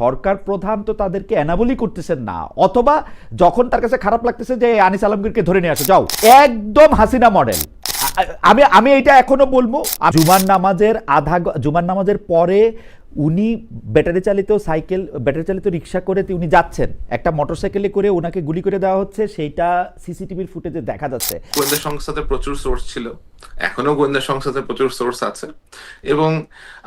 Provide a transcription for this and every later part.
সরকার প্রধান তো তাদেরকে অ্যানাবলি করতেছেন না। অথবা যখন তার কাছে খারাপ লাগতেছে যে, আনিস আলমগীরকে ধরে নিয়ে আসো, যাও। একদম হাসিনা মডেল আমি আমি এটা এখনও বলব। জুমার নামাজের আধা জুমার নামাজের পরে উনি ব্যাটারি চালিত সাইকেল ব্যাটারি চালিত রিক্সা করে উনি যাচ্ছেন। একটা মোটরসাইকেলে করে ওনাকে গুলি করে দেওয়া হচ্ছে সেইটা সিসিটিভির ফুটেজে দেখা যাচ্ছে। গোয়েন্দা সংস্থাতে প্রচুর সোর্স ছিল এখনও গোয়েন্দা সংস্থাতে প্রচুর সোর্স আছে। এবং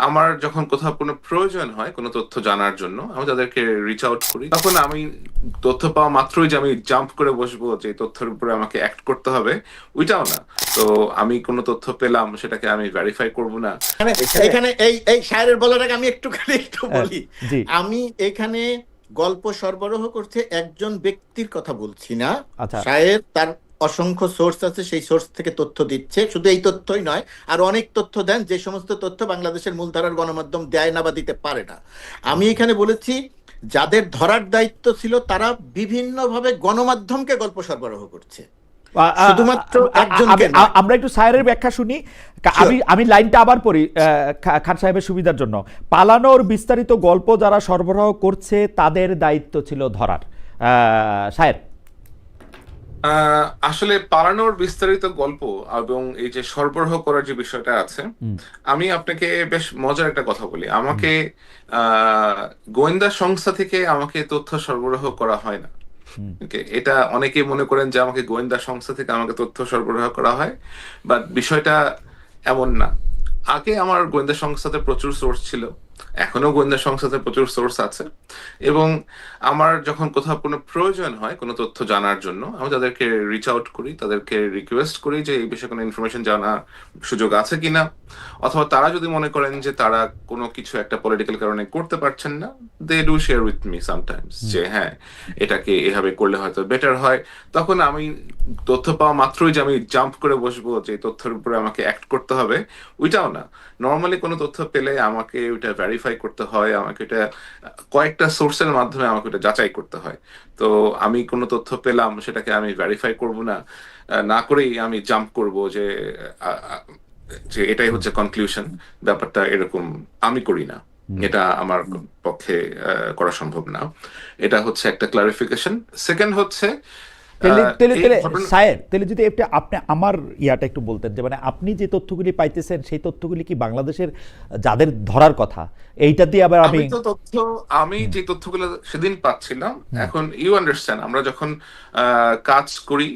আমার যখন কোথাও কোনো প্রয়োজন হয় কোনো তথ্য জানার জন্য আমি তাদেরকে রিচ আউট করি। তখন আমি তথ্য পাওয়া মাত্রই যে আমি জাম্প করে বসবো যে তথ্যের উপরে আমাকে অ্যাক্ট করতে হবে ওইটাও না। তো আমি কোনো তথ্য পেলাম সেটাকে আমি ভেরিফাই করব না। এখানে এখানে এই এই শায়ের বলার আগে আমি একটুখানি একটু বলি। আমি এখানে গল্প সরবরাহ করতে একজন ব্যক্তির কথা বলছি না। আচ্ছা। শায়ের তার অসংখ্য সোর্স আছে সেই সোর্স থেকে তথ্য দিচ্ছে। শুধু এই তথ্যই নয় আর অনেক তথ্য দেন যে সমস্ত তথ্য বাংলাদেশের মূলধারার গণমাধ্যম দেয় না বা দিতে পারে না। আমি এখানে বলেছি যাদের ধরার দায়িত্ব ছিল তারা বিভিন্নভাবে গণমাধ্যমকে গল্প সরবরাহ করছে। শুধুমাত্র একজনকে আমি- আমরা একটু সায়েরের ব্যাখ্যা শুনি। আমি আমি লাইনটা আবার পড়ি আহ, খান সাহেবের সুবিধার জন্য। পালানোর বিস্তারিত গল্প যারা সরবরাহ করছে তাদের দায়িত্ব ছিল ধরার। সায়ের আসলে পালানোর বিস্তারিত গল্প এবং এই যে সরবরাহ করার যে বিষয়টা আছে আমি আপনাকে বেশ মজার একটা কথা বলি। আমাকে আহ, গোয়েন্দা সংস্থা থেকে আমাকে তথ্য সরবরাহ করা হয় না। এটা অনেকে মনে করেন যে আমাকে গোয়েন্দা সংস্থা থেকে আমাকে তথ্য সরবরাহ করা হয় বাট বিষয়টা এমন না। আগে আমার গোয়েন্দা সংস্থাতে প্রচুর সোর্স ছিল। এখনও গোয়েন্দা সংস্থাতে প্রচুর সোর্স আছে। এবং আমার যখন কোথাও কোনো প্রয়োজন হয় কোনো তথ্য জানার জন্য আমি তাদেরকে রিচ আউট করি তাদেরকে রিকোয়েস্ট করি যে এই বিষয়ে কোনো ইনফরমেশন জানার সুযোগ আছে কিনা। অথবা তারা যদি মনে করেন যে তারা কোনো কিছু একটা পলিটিক্যাল কারণে করতে পারছেন না they do share with me sometimes যে হ্যাঁ এটাকে এভাবে করলে হয়তো বেটার হয়। তখন আমি তথ্য পাওয়া মাত্রই যে আমি জাম্প করে বসবো যে তথ্যের উপরে আমাকে অ্যাক্ট করতে হবে ওইটাও না। নর্মালি কোনো তথ্য পেলে আমাকে ওইটা ভেরিফাই করতে হয় আমাকে এটা কয়েকটা সোর্সের মাধ্যমে আমাকে ওটা যাচাই করতে হয়। তো আমি কোনো তথ্য পেলাম সেটাকে আমি ভেরিফাই করব না না করেই আমি জাম্প করব যে যে এটাই হচ্ছে কনক্লুশন ব্যাপারটা এরকম আমি করি না। এটা আমার পক্ষে করা সম্ভব না। এটা হচ্ছে একটা ক্লারিফিকেশন সেকেন্ড হচ্ছে সায়ের তেলে যদি একটা আপনি আমার ইয়াটা একটু বলতেন যে মানে আপনি যে তথ্যগুলি পাইতেছেন সেই তথ্যগুলি কি বাংলাদেশের যাদের ধরার কথা? এইটা দিয়ে আবার আমি তো তথ্য আমি যে তথ্যগুলো সেদিন পাচ্ছিলাম এখন ইউ আন্ডারস্ট্যান্ড আমরা যখন আহ, কাজ করি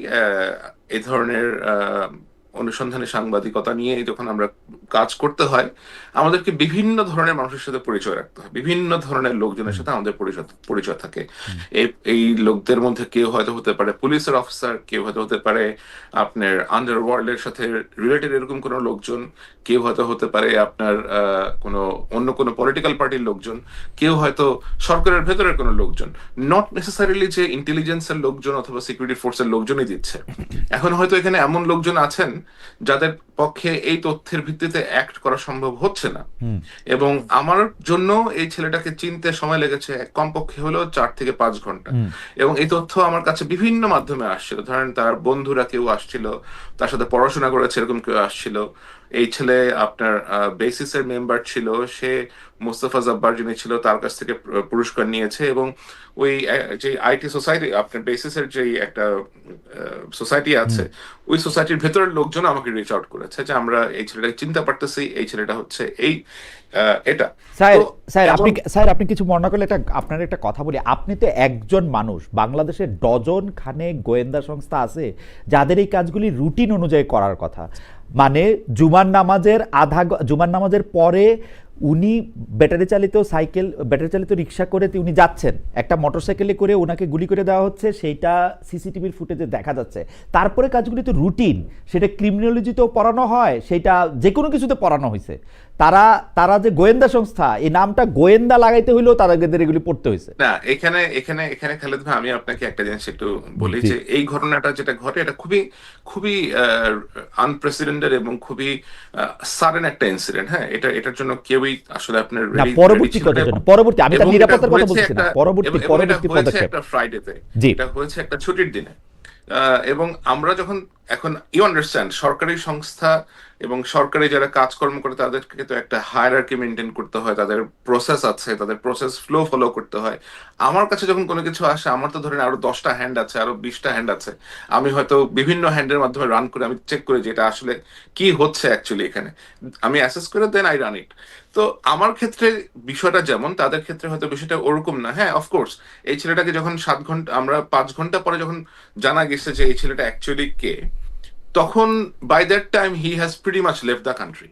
এই ধরনের আহ, অনুসন্ধানী সাংবাদিকতা নিয়ে যখন আমরা কাজ করতে হয় আমাদেরকে বিভিন্ন ধরনের মানুষের সাথে পরিচয় রাখতে হয়। বিভিন্ন ধরনের লোকজনের সাথে আমাদের পরিচয় পরিচয় থাকে। এই লোকদের মধ্যে কেউ হয়তো হতে পারে পুলিশের অফিসার কেউ হয়তো হতে পারে আপনার আন্ডারওয়ার্ল্ডের সাথে রিলেটেড এরকম কোনো লোকজন কেউ হয়তো হতে পারে আপনার কোনো অন্য কোনো পলিটিক্যাল পার্টির লোকজন কেউ হয়তো সরকারের ভেতরের কোনো লোকজন। নট নেসেসারিলি যে ইন্টেলিজেন্সের লোকজন অথবা সিকিউরিটি ফোর্সের লোকজনই দিচ্ছে। এখন হয়তো এখানে এমন লোকজন আছেন যাদের পক্ষে এই তথ্যের ভিত্তিতে অ্যাক্ট করা সম্ভব হচ্ছে না। এবং আমার জন্য এই ছেলেটাকে চিনতে সময় লেগেছে কমপক্ষে হলেও চার থেকে পাঁচ ঘণ্টা। এবং এই তথ্য আমার কাছে বিভিন্ন মাধ্যমে আসছিল। ধরেন তার বন্ধুরা কেউ আসছিল তার সাথে পড়াশোনা করেছে এরকম কেউ আসছিল। এই ছেলে আপনার বেসিসের মেম্বার ছিল সে মোস্তফা জব্বার যিনি ছিল তার কাছ থেকে পুরস্কার নিয়েছে এবং ওই যে আইটি সোসাইটি আপনার বেসিসের যে একটা সোসাইটি আছে ওই সোসাইটির ভেতরের লোকজন আমাকে রিচ আউট করেছে যে আমরা এই ছেলেটাকে চিনতে পারতেছি এই ছেলেটা হচ্ছে এই এটা। স্যার স্যার আপনি স্যার আপনি কিছু মনে করলে একটা আপনার একটা কথা বলি। আপনি তো একজন মানুষ বাংলাদেশের ডজন খানে গোয়েন্দা সংস্থা আছে যাদের এই কাজগুলি রুটিন অনুযায়ী করার কথা। মানে জুমার নামাজের আধা জুমার নামাজের পরে উনি ব্যাটারি চালিত সাইকেল, ব্যাটারি চালিত রিক্সা করে উনি যাচ্ছেন। একটা মোটর সাইকেলে করে ওনাকে গুলি করে দেওয়া হচ্ছে, সেইটা সিসিটিভির ফুটেজে দেখা যাচ্ছে। তারপরে কাজগুলি তো রুটিন সেটা ক্রিমিনোলজিতেও পড়ানো হয়, সেটা যে কোনো কিছুতে পড়ানো হয়েছে তারা তারা যে গোয়েন্দা সংস্থা এই নামটা গোয়েন্দা লাগাইতে হইলেও তাদের এগুলি পড়তে হয়েছে। না এখানে এখানে এখানে খালেদ ভাই আমি আপনাকে একটা জিনিস একটু বলি যে এই ঘটনাটা যেটা ঘটে এটা খুবই খুবই আনপ্রেসিডেন্টেড এবং খুবই সাডেন একটা ইনসিডেন্ট হ্যাঁ? এটা এটার জন্য কেউই আসলে আপনার পরবর্তী এবং- পরবর্তী আমি তার নিরাপত্তার কথা বলছি না পরবর্তী এবং- এবং এটা পরবর্তী হয়েছে পদক্ষেপ। একটা ফ্রাইডেতে এটা হয়েছে একটা ছুটির দিনে। আহ, এবং আমরা যখন এখন ইউ আন্ডারস্ট্যান্ড সরকারি সংস্থা এবং সরকারি যারা কাজকর্ম করে, তাদেরকে তো একটা হায়ারার্কি মেনটেন করতে হয়, তাদের প্রসেস আছে, তাদের প্রসেস ফ্লো ফলো করতে হয়। আমার কাছে যখন কোনো কিছু আসে, আমার তো ধরেন আরও দশটা হ্যান্ড আছে, আরও বিশটা হ্যান্ড আছে। আমি হয়তো বিভিন্ন হ্যান্ডের মাধ্যমে রান করে, আমি চেক করি যে এটা আসলে কি হচ্ছে অ্যাকচুয়ালি এখানে। আমি অ্যাসেস করে দেন আই রান ইট তো আমার ক্ষেত্রে বিষয়টা যেমন, তাদের ক্ষেত্রে হয়তো বিষয়টা ওরকম না। হ্যাঁ অফকোর্স এই ছেলেটাকে যখন সাত ঘণ্টা, আমরা পাঁচ ঘণ্টা পরে যখন জানা গেছে যে এই ছেলেটা অ্যাকচুয়ালি কে তখন by that time he has pretty much Lev the country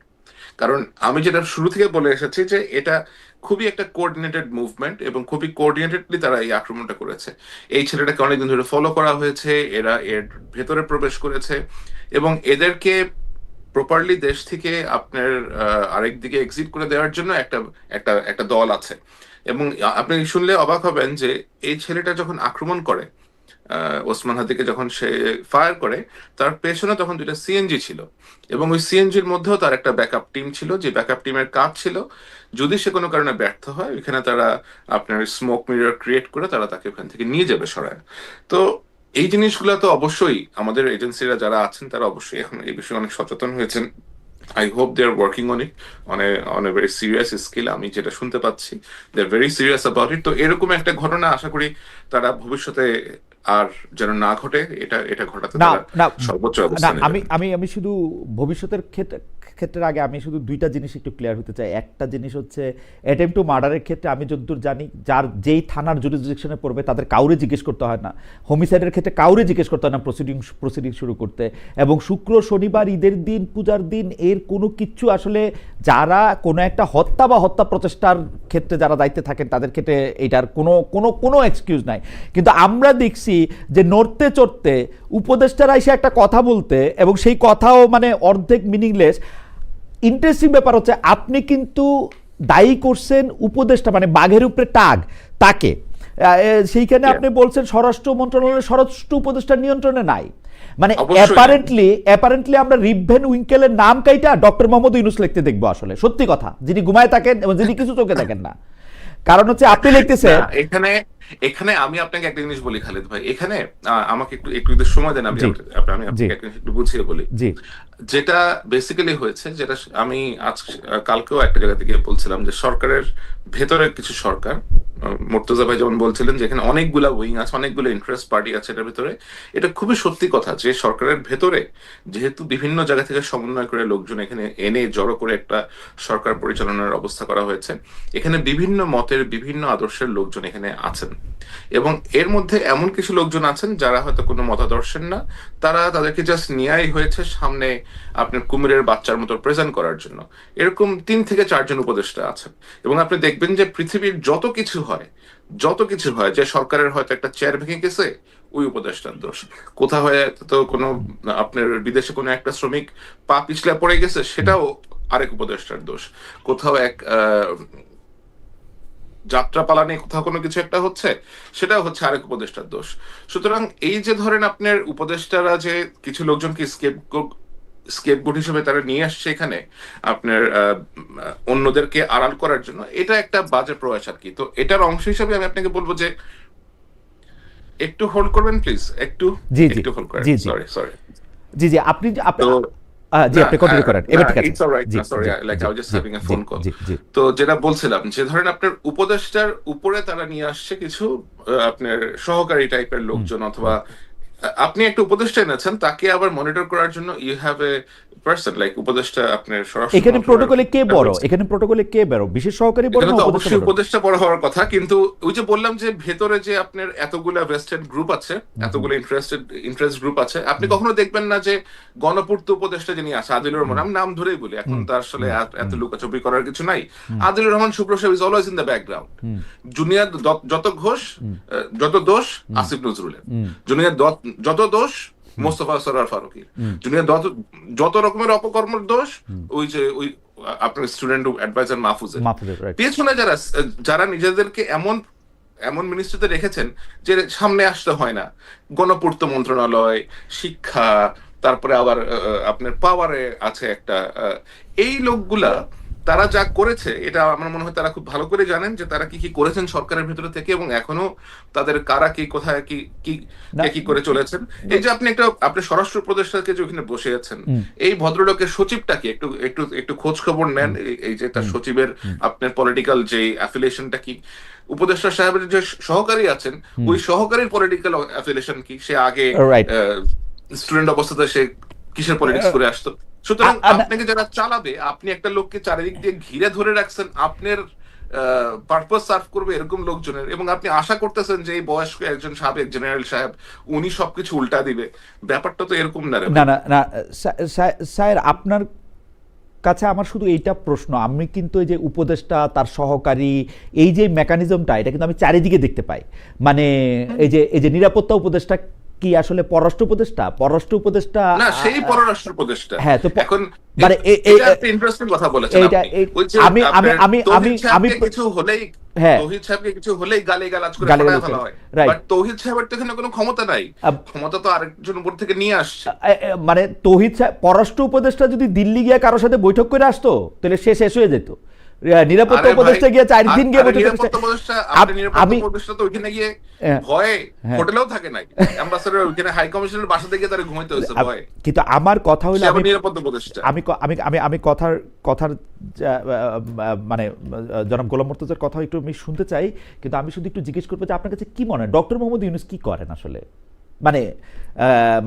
কারণ আমি যেটা শুরু থেকে বলে এসেছি যে এটা খুবই একটা কোঅর্ডিনেটেড মুভমেন্ট এবং খুবই কোঅর্ডিনেটেডলি তারা এই আক্রমণটা করেছে। এই ছেলেটাকে অনেকদিন ধরে ফলো করা হয়েছে, এরা এর ভেতরে প্রবেশ করেছে এবং এদেরকে প্রপারলি দেশ থেকে আপনার আরেক দিকে এক্সিট করে দেওয়ার জন্য একটা একটা একটা দল আছে। এবং আপনি শুনলে অবাক হবেন যে এই ছেলেটা যখন আক্রমণ করে ওসমান হাদিকে যখন সে ফায়ার করে, তার পেছনে তখন দুইটা সিএনজি ছিল। এবং ওই সিএনজির মধ্যেও তার একটা ব্যাকআপ টিম ছিল, যে ব্যাকআপ টিমের কাজ ছিল। যদি সে কোনো কারণে ব্যর্থ হয়, ওইখানে তারা আপনার স্মোক মিরর ক্রিয়েট করে তারা তাকে ওখান থেকে নিয়ে যাবে সরায়। তো এই জিনিসগুলো তো অবশ্যই আমাদের এজেন্সিরা যারা আছেন, তারা অবশ্যই এখন এই বিষয়ে অনেক সচেতন হয়েছেন। I hope they are working on it on a on very serious scale আমি যেটা শুনতে পাচ্ছি they are very serious about it তো এরকম একটা ঘটনা আশা করি তারা ভবিষ্যতে আর যেন না ঘটে এটা এটা ঘটাতে না সর্বোচ্চ অবস্থানে আমি আমি আমি শুধু ভবিষ্যতের ক্ষেত্রে ক্ষেত্রের আগে আমি শুধু দুইটা জিনিস একটু ক্লিয়ার হতে চাই। একটা জিনিস হচ্ছে অ্যাটেম্প টু মার্ডারের ক্ষেত্রে আমি যতদূর জানি যার যেই থানার জুরিসডিকশনে পড়বে তাদের কাউরে জিজ্ঞেস করতে হয় না। হোমিসাইডের ক্ষেত্রে কাউরে জিজ্ঞেস করতে হয় না প্রসিডিং প্রসিডিং শুরু করতে। এবং শুক্র শনিবার ঈদের দিন পূজার দিন এর কোনো কিচ্ছু আসলে যারা কোনো একটা হত্যা বা হত্যা প্রচেষ্টার ক্ষেত্রে যারা দায়িত্বে থাকেন তাদের ক্ষেত্রে এটার কোনো কোনো কোনো এক্সকিউজ নাই। কিন্তু আমরা দেখছি যে নড়তে চড়তে উপদেষ্টারা এসে একটা কথা বলতে এবং সেই কথাও মানে অর্ধেক মিনিংলেস ইন্টারেস্টিং ব্যাপার হচ্ছে আপনি কিন্তু দায়ী করছেন উপদেষ্টা মানে বাঘের উপরে টাগ তাকে। সেইখানে আপনি বলছেন স্বরাষ্ট্র মন্ত্রণালয়ের স্বরাষ্ট্র উপদেষ্টার নিয়ন্ত্রণে নাই। মানে অ্যাপারেন্টলি অ্যাপারেন্টলি আমরা রিভেন উইঙ্কেলের নাম কাইটা ডক্টর মোহাম্মদ ইউনুস লিখতে দেখব আসলে। সত্যি কথা যিনি ঘুমায় থাকেন এবং যিনি কিছু চোখে থাকেন না। কারণ হচ্ছে আপনি লিখতেছেন এখানে এখানে আমি আপনাকে একটা জিনিস বলি খালিদ ভাই এখানে আহ, আমাকে একটু একটু সময় দেন আমি। আমি আপনাকে। একটা বুঝিয়ে বলি জি যেটা বেসিক্যালি হয়েছে যেটা আমি আজ কালকেও একটা জায়গা থেকে বলছিলাম যে সরকারের ভেতরের কিছু সরকার মুর্তজা ভাই যেমন বলছিলেন যে এখানে অনেকগুলা উইং আছে, অনেকগুলো ইন্টারেস্ট পার্টি আছে এটার ভিতরে। এটা খুবই সত্যি কথা যে সরকারের ভেতরে যেহেতু বিভিন্ন জায়গা থেকে সমন্বয় করে লোকজন এখানে এনে জড়ো করে একটা সরকার পরিচালনার অবস্থা করা হয়েছে, এখানে বিভিন্ন মতের, বিভিন্ন আদর্শের লোকজন এখানে আছেন। এবং এর মধ্যে এমন কিছু লোকজন আছেন যারা হয়তো কোনো মতাদর্শের না, তারা তাদেরকে জাস্ট নিয়াই হয়েছে সামনে আপনার কুমিরের বাচ্চার মতো প্রেজেন্ট করার জন্য। এরকম তিন থেকে চারজন উপদেষ্টা আছেন। এবং আপনি দেখবেন যে পৃথিবীর যত কিছু হয় যত কিছু হয়, যে সরকারের হয়তো একটা চেয়ার ভেঙে গেছে, ওই উপদেষ্টার দোষ। কোথাও হয়ে তো কোনো, আপনার বিদেশে কোনো একটা শ্রমিক পা পিছলে পড়ে গেছে, সেটাও আরেক উপদেষ্টার দোষ। কোথাও এক যাত্রা পালানে কোথাও কোনো কিছু একটা হচ্ছে, সেটাও হচ্ছে আরেক উপদেষ্টার দোষ। সুতরাং এই যে ধরেন আপনার উপদেষ্টারা যে কিছু লোকজনকে স্কেপ স্কেপগুড হিসেবে তারা নিয়ে আসছে এখানে আপনার অন্যদেরকে আড়াল করার জন্য। এটা একটা বাজে প্রয়াস আর কি। তো এটার অংশ হিসেবে আমি আপনাকে বলব যে একটু হোল্ড করবেন প্লিজ একটু? জি, জি, একটু হোল্ড করেন। সরি সরি জি জি আপনি আপনি জি আপনি কন্টিনিউ করেন। এবার ঠিক আছে। It's alright sorry like I was just having a phone call তো যেটা বলছিলাম যে ধরেন আপনার উপদেষ্টার উপরে তারা নিয়ে আসছে কিছু আপনার সহকারী টাইপের লোকজন অথবা আপনি একটা উপদেষ্টা এনেছেন তাকে আবার মনিটর করার জন্য you have a person like উপদেষ্টা আপনার স্বরাষ্ট্র এখানে প্রোটোকলে কে বড়? এখানে প্রোটোকলে কে বড়? বিশেষ সহকারী বড় না উপদেষ্টা অবশ্যই উপদেষ্টা বড় হওয়ার কথা কিন্তু ওই যে বললাম যে ভেতরে যে আপনার এতগুলা ভেস্টেড গ্রুপ আছে এতগুলো ইন্টারেস্টেড ইন্টারেস্ট গ্রুপ আছে আপনি কখনো দেখবেন না যে গণপূর্ত উপদেষ্টা যিনি আছে আদিলুর রহমান আমি নাম ধরেই বলি এখন তার আসলে এত- লুকাচুপি করার কিছু নাই। আদিলুর রহমান শুভ্র সাহেব is always in the background junior যত ঘোষ যত দোষ আসিফ নজরুলের। জুনিয়র যত দোষ মোস্তফা সরার ফারুকির জুনিয়র যত রকমের অপকর্মের দোষ ওই যে ওই আপনার স্টুডেন্ট অ্যাডভাইজার মাহফুজের। পেছনে যারা যারা নিজেদেরকে এমন এমন মিনিস্ট্রিতে রেখেছেন যে সামনে আসতে হয় না। গণপূর্ত মন্ত্রণালয় শিক্ষা তারপরে আবার আপনার পাওয়ারে আছে একটা এই লোকগুলা তারা যা করেছে এটা আমার মনে হয় তারা খুব ভালো করে জানেন যে তারা কি কি করেছেন সরকারের ভিতরে থেকে এবং এখনও তাদের কারা কি কোথায় কি কি কি করে চলেছেন। এই যে আপনি একটা আপনি স্বরাষ্ট্র উপদেষ্টাকে যে ওখানে বসে আছেন এই ভদ্রলোকের সচিবটা কি? একটু একটু একটু খোঁজ খবর নেন এই- যে তার সচিবের আপনার পলিটিক্যাল যে অ্যাফিলিয়েশনটা কি? উপদেষ্টা সাহেবের যে সহকারী আছেন ওই সহকারীর পলিটিক্যাল অ্যাফিলিয়েশন কি? সে আগে. স্টুডেন্ট অবস্থাতে সে কিসের পলিটিক্স করে আসতো? সুতরাং আপনাকে যারা চালাবে আপনি একটা লোককে চারিদিক দিয়ে ঘিরে ধরে রাখছেন আপনার পারপাস সার্ভ করবে এরকম লোকজনের। এবং আপনি আশা করতেছেন যে এই বয়স্ক একজন সাবেক জেনারেল সাহেব উনি সবকিছু উল্টা দিবে। ব্যাপারটা তো এরকম না না না না স্যার আপনার কাছে আমার শুধু এইটা প্রশ্ন। আমি কিন্তু এই যে উপদেষ্টা তার সহকারী এই যে মেকানিজমটা এটা কিন্তু আমি চারিদিকে দেখতে পাই। মানে এই যে এই যে নিরাপত্তা উপদেষ্টা কি আসলে পররাষ্ট্র উপদেষ্টা? পররাষ্ট্র উপদেষ্টা না সেই পররাষ্ট্র উপদেষ্টা। হ্যাঁ, তো এখন মানে এ- এ- একটা ইন্টারেস্টিং কথা বলেছেন। এই- আমি- আমি- আমি- আমি- আমি- কিছু হলেই হ্যাঁ। তৌহিদ সাহেবকে কিছু হলেই গালি গালাজ করে সরায় ফেলা হয়. বাট তৌহিদ সাহেবের তো এখানে কোনো ক্ষমতা নাই। ক্ষমতা তো আরেকজন উপর থেকে নিয়ে আসছে। মানে তৌহিদ সাহেব পররাষ্ট্র উপদেষ্টা যদি দিল্লি গিয়ে কারোর সাথে বৈঠক করে আসতো তাহলে সে শেষ হয়ে যেত। নিরাপত্তা উপদেষ্টা গিয়ে চার দিন গিয়ে আমি তো ওইখানে গিয়ে হ্যাঁ। ভয়ে হ্যাঁ। হোটেলেও থাকে নাই ওইখানে হাই কমিশনের বাসাতে গিয়ে তারা ঘুমাইতে হয়েছে ভয়ে। কিন্তু আমার কথা হলো আমি নিরাপত্তা উপদেষ্টা। আমি আমি আমি আমি কথার কথার মানে জনাব গোলাম মর্তজার কথা একটু আমি শুনতে চাই কিন্তু আমি শুধু একটু জিজ্ঞেস করব যে আপনার কাছে কি মনে হয়? ডক্টর মোহাম্মদ ইউনুস কি করেন আসলে? মানে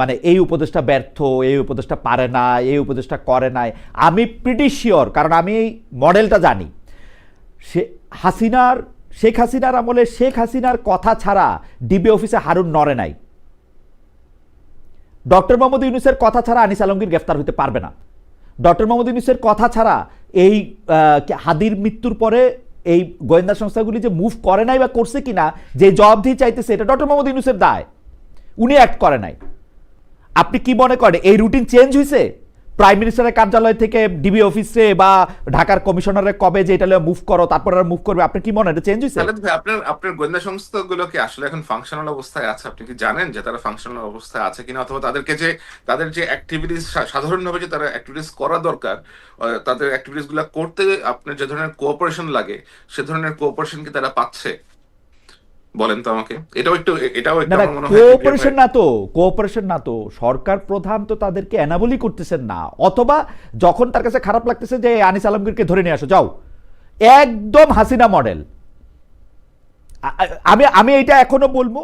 মানে এই উপদেশটা ব্যর্থ, এই উপদেশটা পারে না, এই উপদেশটা করে নাই। আমি প্রিটি শিওর কারণ আমি এই মডেলটা জানি। সে হাসিনার, শেখ হাসিনার আমলে শেখ হাসিনার কথা ছাড়া ডিবি অফিসে হারুন নড়ে নাই। ডক্টর মোহাম্মদ ইউনুসের কথা ছাড়া আনিস আলমগীর গ্রেফতার হতে পারবে না। ডক্টর মোহাম্মদ ইউনুসের কথা ছাড়া এই হাদির মৃত্যুর পরে এই গোয়েন্দা সংস্থাগুলি যে মুভ করে নাই বা করছে কিনা, যে জবাবদিহি চাইতেছে, এটা ডক্টর মোহাম্মদ ইউনুসের দায়। উনি অ্যাক্ট করে নাই। আপনি কি মনে করেন, এই রুটিন চেঞ্জ হয়েছে প্রাইম মিনিস্টারের কার্যালয় থেকে ডিবি অফিসে বা ঢাকার কমিশনারের কবে যে এটা মুভ করো, তারপর আর মুভ করবে, আপনি কি মনে এটা চেঞ্জ হয়েছে ভাই, আপনার আপনার গোয়েন্দা সংস্থাগুলো কি আসলে এখন ফাংশনাল অবস্থায় আছে? আপনি কি জানেন যে তারা ফাংশনাল অবস্থায় আছে কিনা? অথবা তাদেরকে যে, তাদের যে অ্যাক্টিভিটিস সাধারণভাবে যে তারা অ্যাক্টিভিটিস করা দরকার তাদের অ্যাক্টিভিটিসগুলো করতে আপনার যে ধরনের কোঅপারেশন লাগে, সে ধরনের কোঅপারেশন কি তারা পাচ্ছে? বলেন তো আমাকে। এটাও একটু এটাও একটা আমার মনে হয় কোঅপারেশন না তো কোঅপারেশন না তো। সরকার প্রধান তো তাদেরকে অ্যানাবলি করতেছেন না। অথবা যখন তার কাছে খারাপ লাগতেছে যে আনিস আলমগীরকে ধরে নিয়ে আসো যাও। একদম হাসিনা মডেল আমি আমি এটা এখনও বলব।